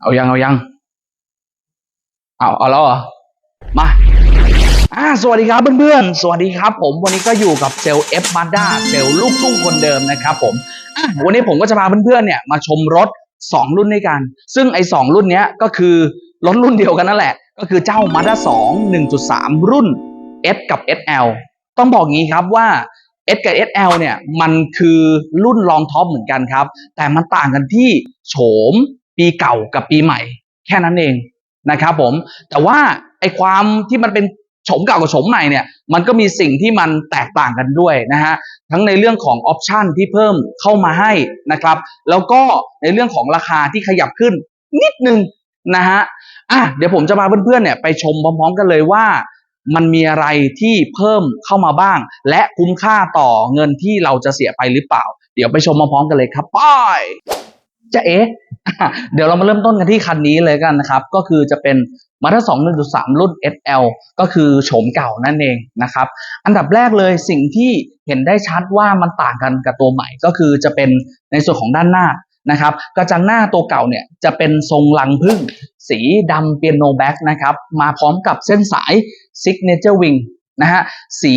เอายังเอายังเอาเอาแล้วเหรอมาอ่าสวัสดีครับเพื่อนๆ สวัสดีครับ ผมวันนี้ก็อยู่กับเซลล์เอฟมาด้าเซลล์ลูกทุ่งคนเดิมนะครับผมอะวันนี้ผมก็จะพาเพื่อนๆเนี่ยมาชมรถ 2 รุ่นด้วยกัน ซึ่งไอ้สรุ่นเนี้ยก็คือรถรุ่นเดียวกันนั่นแหละ ก็คือเจ้า Mazda 2 1.3รุ่น S กับ SL ต้องบอกงี้ครับว่า S กับ SL เนี่ยมันคือรุ่นรองท็อปเหมือนกันครับ แต่มันต่างกันที่โฉม ปีเก่ากับปีใหม่ แค่นั้นเองนะครับผม แต่ว่าไอความที่มันเป็นโฉมเก่ากับโฉมใหม่เนี่ยมันก็มีสิ่งที่มันแตกต่างกันด้วยนะฮะทั้งในเรื่องของออปชันที่เพิ่มเข้ามาให้นะครับ แล้วก็ในเรื่องของราคาที่ขยับขึ้นนิดนึงนะฮะอะเดี๋ยวผมจะพาเพื่อนๆเนี่ยไปชมพร้อมๆกันเลยว่ามันมีอะไรที่เพิ่มเข้ามาบ้าง และคุ้มค่าต่อเงินที่เราจะเสียไปหรือเปล่า เดี๋ยวไปชมพร้อมๆกันเลยครับไป้าย จะเอ๊ะเดี๋ยวเรามาเริ่มต้นกันที่คันนี้เลยกันนะครับ ก็คือจะเป็น Mazda 2 1.3รุ่น SL ก็คือโฉมเก่านั่นเองนะครับ อันดับแรกเลยสิ่งที่เห็นได้ชัดว่ามันต่างกันกับตัวใหม่ก็คือจะเป็นในส่วนของด้านหน้านะครับกระจังหน้าตัวเก่าเนี่ยจะเป็นทรงลังพึ่ง สีดำเปียโนแบ็กนะครับ มาพร้อมกับเส้นสาย Signature Wing นะฮะสี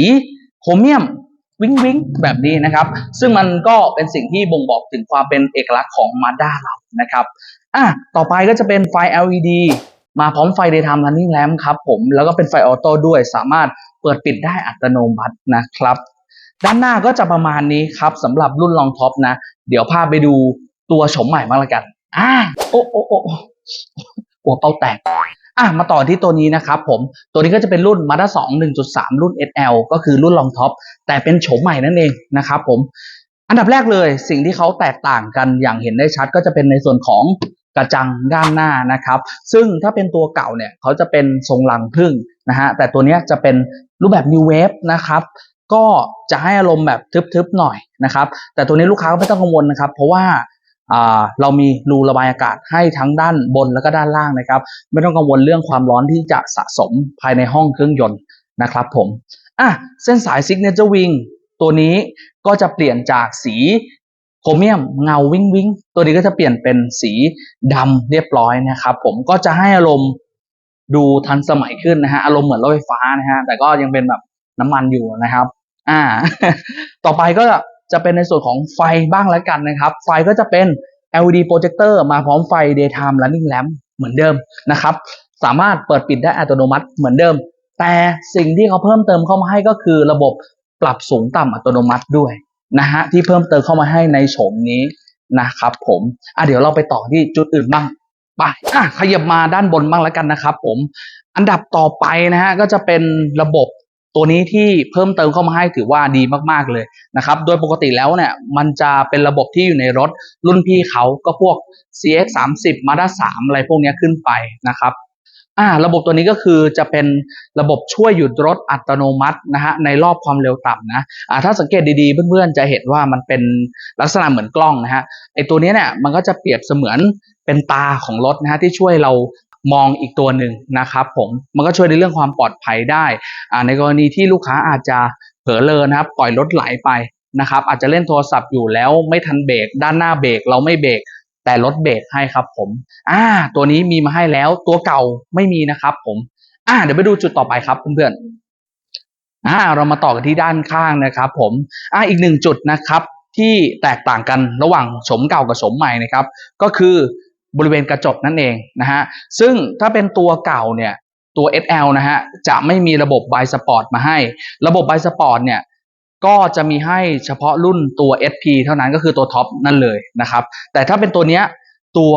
โครเมียม วิงวิงแบบนี้นะครับ ซึ่งมันก็เป็นสิ่งที่บ่งบอกถึงความเป็นเอกลักษณ์ของ Mazda เรานะครับอะต่อไปก็จะเป็นไฟ LED มาพร้อมไฟ Daytime Running Lamp ครับผมแล้วก็เป็นไฟออโต้ด้วยสามารถเปิดปิดได้อัตโนมัตินะครับ ด้านหน้าก็จะประมาณนี้ครับสำหรับรุ่นรองท็อปนะ เดี๋ยวพาไปดูตัวโฉมใหม่บ้าละกันอ่าโอ้โอ้โอ้หัวเป้าแตก อะมาต่อที่ตัวนี้นะครับผมตัวนี้ก็จะเป็นรุ่น Mazda 2 1.3 รุ่น SL ก็คือรุ่นรองท็อปแต่เป็นโฉมใหม่นั่นเองนะครับผมอันดับแรกเลยสิ่งที่เขาแตกต่างกันอย่างเห็นได้ชัดก็จะเป็นในส่วนของกระจังด้านหน้านะครับ ซึ่งถ้าเป็นตัวเก่าเนี่ยเขาจะเป็นทรงลังพึ่งนะฮะแต่ตัวนี้จะเป็นรูปแบบ New Wave นะครับก็จะให้อารมณ์แบบทึบๆหน่อยนะครับแต่ตัวนี้ลูกค้าก็ไม่ต้องกังวลนะครับ เพราะว่า เรามีรูระบายอากาศให้ทั้งด้านบนแล้วก็ด้านล่างนะครับ ไม่ต้องกังวลเรื่องความร้อนที่จะสะสมภายในห้องเครื่องยนต์นะครับผมอะเส้นสาย Signature Wing ตัวนี้ก็จะเปลี่ยนจากสีโครเมียมเงาวิงวิงตัวนี้ก็จะเปลี่ยนเป็นสีดำเรียบร้อยนะครับ ผมก็จะให้อารมณ์ดูทันสมัยขึ้นนะฮะอารมณ์เหมือนรถไฟฟ้านะฮะแต่ก็ยังเป็นแบบน้ำมันอยู่นะครับ อ่า ต่อไปก็ จะเป็นในส่วนของไฟบ้างแล้วกันนะครับ ไฟก็จะเป็น LED projector มาพร้อมไฟ daytime running lamp เหมือนเดิมนะครับ สามารถเปิดปิดได้อัตโนมัติเหมือนเดิม แต่สิ่งที่เขาเพิ่มเติมเข้ามาให้ก็คือระบบปรับสูงต่ำอัตโนมัติด้วยนะฮะที่เพิ่มเติมเข้ามาให้ในโฉมนี้นะครับผมอะเดี๋ยวเราไปต่อที่จุดอื่นบ้างไปอะขยับมาด้านบนบ้างแล้วกันนะครับผมอันดับต่อไปนะฮะก็จะเป็นระบบ ตัวนี้ที่เพิ่มเติมเข้ามาให้ถือว่าดีมากๆเลยนะครับ โดยปกติแล้วเนี่ยมันจะเป็นระบบที่อยู่ในรถรุ่นพี่เขาก็พวก CX 30 Mazda 3อะไรพวกนี้ขึ้นไปนะครับอ่าระบบตัวนี้ก็คือจะเป็นระบบช่วยหยุดรถอัตโนมัตินะฮะในรอบความเร็วต่ำนะอ่าถ้าสังเกตดีๆเพื่อนๆจะเห็นว่ามันเป็นลักษณะเหมือนกล้องนะฮะไอตัวนี้เนี่ยมันก็จะเปรียบเสมือนเป็นตาของรถนะฮะที่ช่วยเรา มองอีกตัวหนึ่งนะครับผมมันก็ช่วยในเรื่องความปลอดภัยได้ในกรณีที่ลูกค้าอาจจะเผลอเลอนะครับปล่อยรถไหลไปนะครับอาจจะเล่นโทรศัพท์อยู่แล้วไม่ทันเบรกด้านหน้าเบรกเราไม่เบรกแต่รถเบรกให้ครับผมอ่าตัวนี้มีมาให้แล้วตัวเก่าไม่มีนะครับผมอ่าเดี๋ยวไปดูจุดต่อไปครับเพื่อนๆอ่าเรามาต่อกันที่ด้านข้างนะครับผมอ่าอีกหนึ่งจุดนะครับที่แตกต่างกันระหว่างโฉมเก่ากับโฉมใหม่นะครับ ก็คือ บริเวณกระจกนั่นเองนะฮะซึ่งถ้าเป็นตัวเก่าเนี่ยตัว SL นะฮะจะไม่มีระบบไบสปอร์ตมาให้ ระบบไบสปอร์ตเนี่ยก็จะมีให้เฉพาะรุ่นตัว SP เท่านั้นก็คือตัวท็อปนั่นเลยนะครับ แต่ถ้าเป็นตัวเนี้ยตัว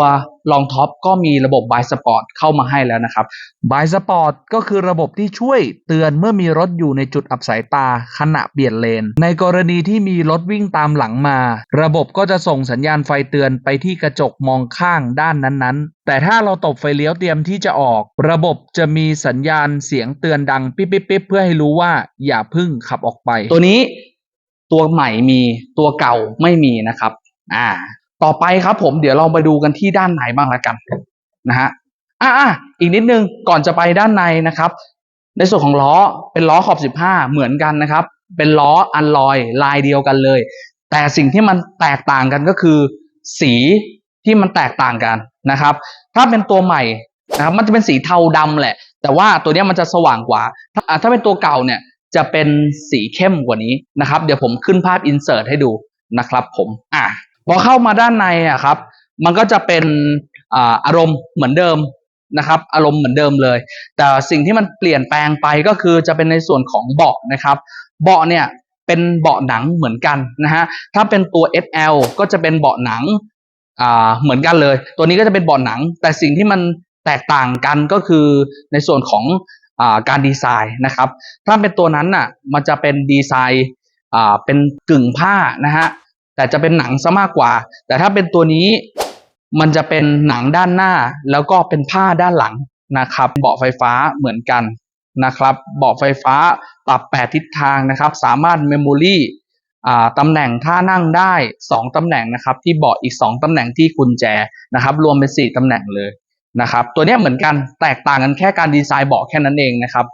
รองท็อปก็มีระบบ Buy Sport เข้ามาให้แล้วนะครับบายสปอร์ตก็คือระบบที่ช่วยเตือนเมื่อมีรถอยู่ในจุดอับสายตาขณะเปลี่ยนเลน ในกรณีที่มีรถวิ่งตามหลังมา ระบบก็จะส่งสัญญาณไฟเตือนไปที่กระจกมองข้างด้านนั้นๆ แต่ถ้าเราตบไฟเลี้ยวเตรียมที่จะออก ระบบจะมีสัญญาณเสียงเตือนดังปิ๊บปิ๊บปิ๊บเพื่อให้รู้ว่าอย่าพึ่งขับออกไป ตัวนี้ตัวใหม่มีตัวเก่าไม่มีนะครับ อ่า ต่อไปครับผมเดี๋ยวเราไปดูกันที่ด้านในบ้างละกันนะฮะอ่าอ่าอีกนิดนึงก่อนจะไปด้านในนะครับ ในส่วนของล้อเป็นล้อขอบ 15 เหมือนกันนะครับ เป็นล้ออันลอยลายเดียวกันเลย แต่สิ่งที่มันแตกต่างกันก็คือ สีที่มันแตกต่างกันนะครับ ถ้าเป็นตัวใหม่นะครับมันจะเป็นสีเทาดำแหละ แต่ว่าตัวนี้มันจะสว่างกว่า ถ้าถ้าเป็นตัวเก่าเนี่ยจะเป็นสีเข้มกว่านี้นะครับ เดี๋ยวผมขึ้นภาพอินเสิร์ตให้ดูนะครับผมอะ พอเข้ามาด้านในอะครับ มันก็จะเป็นอารมณ์เหมือนเดิมนะครับ อารมณ์เหมือนเดิมเลย แต่สิ่งที่มันเปลี่ยนแปลงไปก็คือจะเป็นในส่วนของเบาะนะครับ เบาะเนี่ยเป็นเบาะหนังเหมือนกันนะฮะถ้าเป็นตัว SL ก็จะเป็นเบาะหนังเหมือนกันเลย ตัวนี้ก็จะเป็นเบาะหนัง แต่สิ่งที่มันแตกต่างกันก็คือในส่วนของอการดีไซน์นะครับ ถ้าเป็นตัวนั้นน่ะมันจะเป็นดีไซน์เป็นกึ่งผ้านะฮะ แต่จะเป็นหนังซะมากกว่า แต่ถ้าเป็นตัวนี้มันจะเป็นหนังด้านหน้า แล้วก็เป็นผ้าด้านหลังนะครับ เบาะไฟฟ้าเหมือนกันนะครับ เบาะไฟฟ้าปรับแปดทิศทางนะครับ สามารถเมมโมรี่ตำแหน่งท่านั่งได้ 2ตำแหน่งนะครับ ที่เบาะอีก 2ตำแหน่งที่กุญแจนะครับ รวมเป็น 4ตำแหน่งเลยนะครับ ตัวนี้เหมือนกันแตกต่างกันแค่การดีไซน์เบาะแค่นั้นเองนะครับ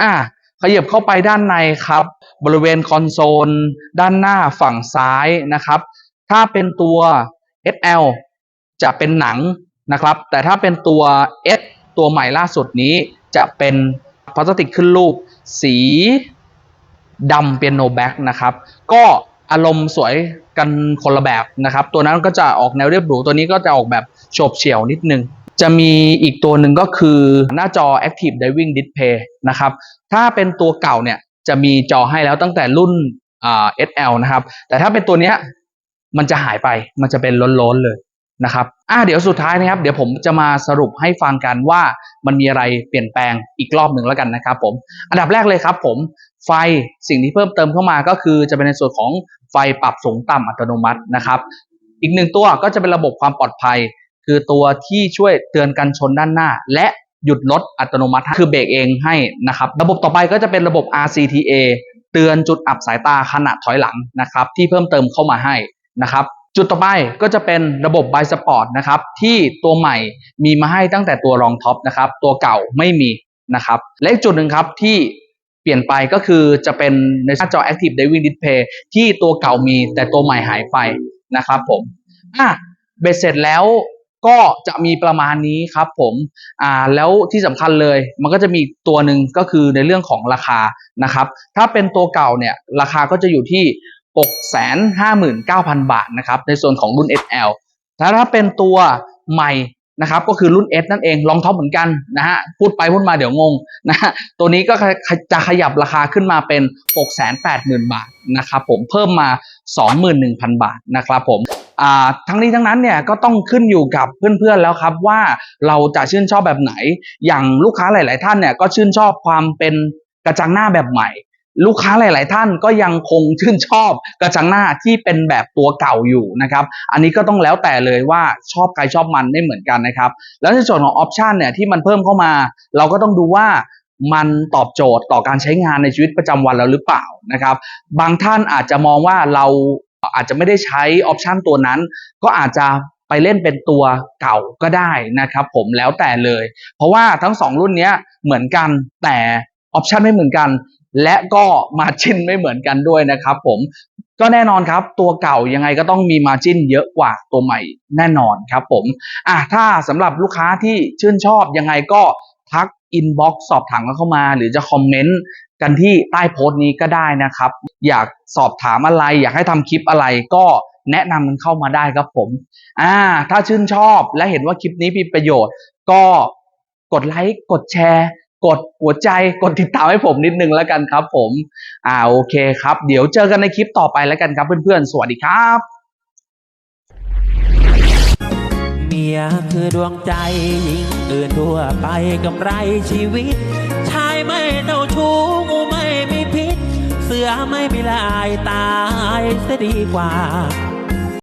อ่าขยับเข้าไปด้านในครับ บริเวณคอนโซลด้านหน้าฝั่งซ้ายนะครับ ถ้าเป็นตัว SL จะเป็นหนังนะครับ แต่ถ้าเป็นตัว S ตัวใหม่ล่าสุดนี้จะเป็นพลาสติกขึ้นรูป สีดำเปียโนแบ็กนะครับ ก็อารมณ์สวยกันคนละแบบนะครับ ตัวนั้นก็จะออกแนวเรียบหรู ตัวนี้ก็จะออกแบบโฉบเฉี่ยวนิดนึง จะมีอีกตัวหนึ่งก็คือหน้าจอ Active Diving Display นะครับ ถ้าเป็นตัวเก่าเนี่ย จะมีจอให้แล้วตั้งแต่รุ่นอ SL นะครับ แต่ถ้าเป็นตัวเนี้ยมันจะหายไปมันจะเป็นล้นๆเลยนะครับอ่าเดี๋ยวสุดท้ายนะครับ เดี๋ยวผมจะมาสรุปให้ฟังกันว่ามันมีอะไรเปลี่ยนแปลงอีกรอบหนึ่งแล้วกันนะครับผม อันดับแรกเลยครับผม ไฟสิ่งที่เพิ่มเติมเข้ามาก็คือจะเป็นในส่วนของไฟปรับสูงต่ำอัตโนมัตินะครับ อีกหนึ่งตัวก็จะเป็นระบบความปลอดภัย คือตัวที่ช่วยเตือนกันชนด้านหน้า และ หยุดรถอัตโนมัติคือเบรกเองให้นะครับ ระบบต่อไปก็จะเป็นระบบ RCTA เตือนจุดอับสายตาขณะถอยหลังนะครับ ที่เพิ่มเติมเข้ามาให้นะครับจุดต่อไปก็จะเป็นระบบ b บสปอร์ตนะครับที่ตัวใหม่มีมาให้ตั้งแต่ตัวรองท็อปนะครับตัวเก่าไม่มีนะครับและอีกจุดหนึ่งครับที่เปลี่ยนไปก็คือจะเป็นในหน้าจอ Active Diving Display ที่ตัวเก่ามีแต่ตัวใหม่หายไปนะครับผมอะเบ็ดเสร็จแล้ว ก็จะมีประมาณนี้ครับผมอ่าแล้วที่สำคัญเลยมันก็จะมีตัวหนึ่งก็คือในเรื่องของราคานะครับ ถ้าเป็นตัวเก่าเนี่ยราคาก็จะอยู่ที่ 659,000 บาทนะครับในส่วนของรุ่น SL ถ้าถ้าเป็นตัวใหม่นะครับก็คือรุ่น S นั่นเองลองท็อปเหมือนกันนะฮะพูดไปพูดมาเดี๋ยวงงนะฮะตัวนี้ก็จะขยับราคาขึ้นมาเป็น 680,000 บาทนะครับผมเพิ่มมา 21,000 บาทนะครับผม ทั้งนี้ทั้งนั้นเนี่ยก็ต้องขึ้นอยู่กับเพื่อนๆแล้วครับว่าเราจะชื่นชอบแบบไหน อย่างลูกค้าหลาย ๆ ท่านเนี่ยก็ชื่นชอบความเป็นกระจังหน้าแบบใหม่ ลูกค้าหลาย ๆ ท่านก็ยังคงชื่นชอบกระจังหน้าที่เป็นแบบตัวเก่าอยู่นะครับ อันนี้ก็ต้องแล้วแต่เลยว่าชอบใครชอบมันไม่เหมือนกันนะครับ แล้วในส่วนของออปชันเนี่ยที่มันเพิ่มเข้ามา เราก็ต้องดูว่ามันตอบโจทย์ต่อการใช้งานในชีวิตประจำวันเราหรือเปล่านะครับ บางท่านอาจจะมองว่าเรา อาจจะไม่ได้ใช้ออปชันตัวนั้น ก็อาจจะไปเล่นเป็นตัวเก่าก็ได้นะครับผมแล้วแต่เลย เพราะว่าทั้งสองรุ่นเนี้ยเหมือนกันแต่ออปชันไม่เหมือนกัน และก็มาจินไม่เหมือนกันด้วยนะครับผมก็แน่นอนครับ ตัวเก่ายังไงก็ต้องมีมาจินเยอะกว่าตัวใหม่แน่นอนครับผมอะถ้าสำหรับลูกค้าที่ชื่นชอบยังไงก็ทัก อินบ็อกซ์สอบถามกันเข้ามา หรือจะคอมเมนต์กันที่ใต้โพสต์นี้ก็ได้นะครับ อยากสอบถามอะไร อยากให้ทำคลิปอะไรก็แนะนำกันเข้ามาได้ครับผม อ่า ถ้าชื่นชอบและเห็นว่าคลิปนี้มีประโยชน์ ก็กดไลค์ กดแชร์ กดหัวใจ กดติดตามให้ผมนิดนึงแล้วกันครับผม อ่า โอเคครับ เดี๋ยวเจอกันในคลิปต่อไปแล้วกันครับเพื่อนๆ สวัสดีครับ มียคือดวงใจหญิงอื่นทั่วไปกำไรชีวิต ชายไม่เจ้าชู้งูไม่มีพิษ เสือไม่มีลายตายเสียดีกว่า